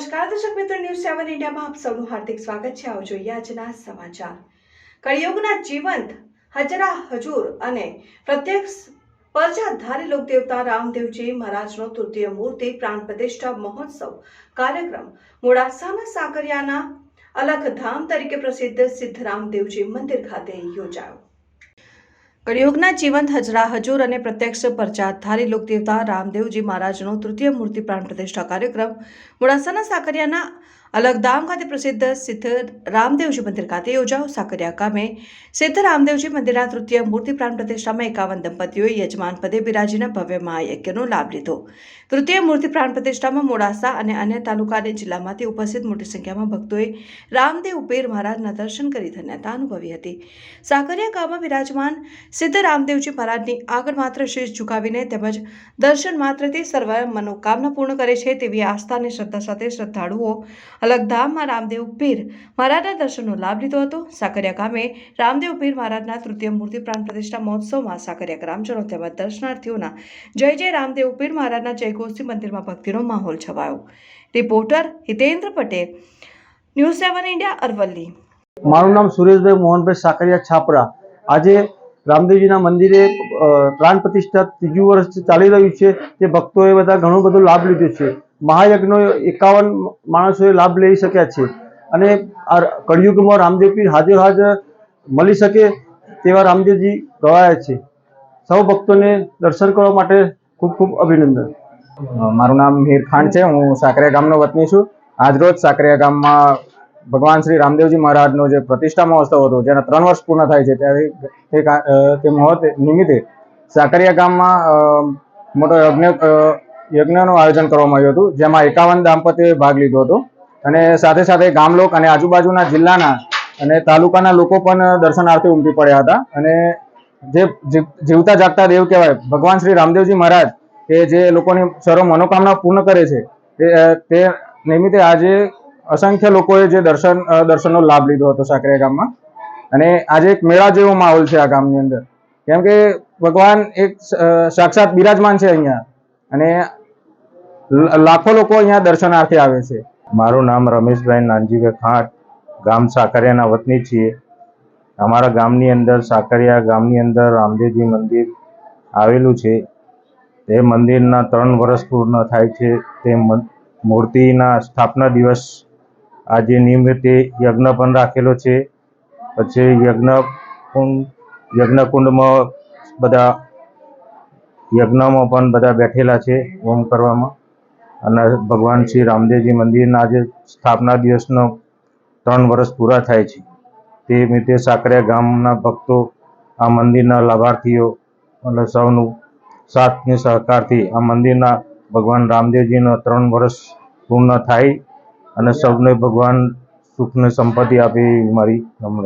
દર્શક મિત્રો ન્યૂઝ સેવન ઇન્ડિયામાં આપ સૌનું હાર્દિક સ્વાગત છે. આવો જોઈએ આજના સમાચાર. કળિયુગના જીવંત હજરા હજુર અને પ્રત્યક્ષ પરજાધારી લોકદેવતા રામદેવજી મહારાજનો તૃતીય મૂર્તિ પ્રાણ પ્રતિષ્ઠા મહોત્સવ કાર્યક્રમ મોડાસાના સાકરિયાના અલખધામ તરીકે પ્રસિદ્ધ સિદ્ધરામદેવજી મંદિર ખાતે યોજાયો. કળિયુગના જીવંત હજરા, હજુર અને પ્રત્યક્ષ પરચાધારી લોકદેવતા રામદેવજી મહારાજનો તૃતીય મૂર્તિ પ્રાણ પ્રતિષ્ઠા કાર્યક્રમ મોડાસાના સાકરિયાના અલગધામ ખાતે પ્રસિદ્ધ સિદ્ધ રામદેવજી મંદિર ખાતે યોજાઓ સાકરિયા ગામે સિદ્ધ રામદેવજી મંદિરના તૃતીય મૂર્તિ પ્રાણ પ્રતિષ્ઠામાં એકાવન દંપતીઓએ યજમાન પદે બિરાજીના ભવ્ય મહાયજ્ઞનો લાભ લીધો. તૃતીય મૂર્તિ પ્રાણ પ્રતિષ્ઠામાં મોડાસા અને અન્ય તાલુકા અને જિલ્લામાંથી ઉપસ્થિત મોટી સંખ્યામાં ભક્તોએ રામદેવ ઉપેર મહારાજના દર્શન કરી ધન્યતા અનુભવી હતી. સાકરિયા ગામમાં બિરાજમાન સિદ્ધ રામદેવજી મહારાજની આગળ માત્ર શીશ ઝુકાવીને તેમજ દર્શન માત્રથી સર્વ મનોકામના પૂર્ણ કરે છે તેવી આસ્થા અને શ્રદ્ધા સાથે શ્રદ્ધાળુઓ અલગધામમાં રામદેવ પીર મહારાજના દર્શનનો લાભ લીધો હતો. સાકરિયા ગામે રામદેવ પીર મહારાજના તૃતીય મૂર્તિ પ્રાણ પ્રતિષ્ઠા મહોત્સવમાં સાકરિયા ગ્રામજનો તેમજ દર્શનાર્થીઓના જય જય રામદેવ પીર મહારાજના જયઘોષથી મંદિરમાં ભક્તિનો માહોલ છવાયો. Reporter Hitendra Patel, news seven India, Aravalli. મારું નામ સુરેશભાઈ મોહનભાઈ સાકરિયા છાપરા. આજે રામદેવજીના મંદિરે પ્રાણ પ્રતિષ્ઠા ત્રીજું વર્ષ ચાલી રહ્યું છે. તે ભક્તોએ બધા ઘણો બધો લાભ લીધો છે. મહાયજ્ઞનો એકાવન માણસોએ લાભ લઈ શક્યા છે. અને આ કળિયુગમાં રામદેવજી હાજર હાજર મળી શકે તેવા રામદેવજી ગવાયા છે. સૌ ભક્તોને દર્શન કરવા માટે ખૂબ ખૂબ અભિનંદન. મારું નામ મીર ખાન છે. હું સાકરિયા ગામનો વતની છું. આજરોજ સાકરિયા ગામમાં ભગવાન શ્રી રામદેવજી મહારાજનો જે પ્રતિષ્ઠા મહોત્સવ હતો, જેના ત્રણ વર્ષ પૂર્ણ થાય છે, ત્યારે તે મહોત્સવ નિમિત્તે સાકરિયા ગામમાં મોટો યજ્ઞ યજ્ઞનું આયોજન કરવામાં આવ્યું હતું, જેમાં એકાવન દાંપત્યોએ ભાગ લીધો હતો. અને સાથે સાથે ગામલોક અને આજુબાજુના જિલ્લાના અને તાલુકાના લોકો પણ દર્શનાર્થે ઉમટી પડ્યા હતા. અને જે જીવતા જાગતા દેવ કહેવાય, ભગવાન શ્રી રામદેવજી મહારાજ, કે જે લોકોની સર્વ મનોકામના પૂર્ણ કરે છે, તે નિમિત્તે આજે અસંખ્ય લોકોએ જે દર્શન દર્શનનો લાભ લીધો હતો સાકરિયા ગામમાં. અને આજે એક મેળા જેવો માહોલ છે આ ગામની અંદર. કેમ કે ભગવાન એક સાક્ષાત બિરાજમાન છે અહીંયા. અને લાખો લોકો અહીંયા દર્શનાર્થે આવે છે. મારું નામ રમેશભાઈ નાનજીભાઈ ખાંટ ગામ સાકરિયાના વતની છીએ. અમારા ગામની અંદર સાકરિયા ગામની અંદર રામદેવજી મંદિર આવેલું છે. તે મંદિરના ત્રણ વર્ષ પૂર્ણ થાય છે. તે મૂર્તિના સ્થાપના દિવસ આજે નિમિત્તે યજ્ઞ પણ રાખેલો છે. પછી યજ્ઞ કુંડ યજ્ઞકુંડમાં બધા યજ્ઞમાં પણ બધા બેઠેલા છે હોમ કરવામાં. અને ભગવાન શ્રી રામદેવજી મંદિરના આજે સ્થાપના દિવસનો ત્રણ વર્ષ પૂરા થાય છે. તે નિમિત્તે સાકરિયા ગામના ભક્તો આ મંદિરના લાભાર્થીઓ અને સૌનું સાથને સહકારથી આ મંદિરના ભગવાન રામદેવજીનો ત્રણ વર્ષ પૂર્ણ થાય અને સૌને ભગવાન સુખને સંપત્તિ આપે એવી મારી નમ્ર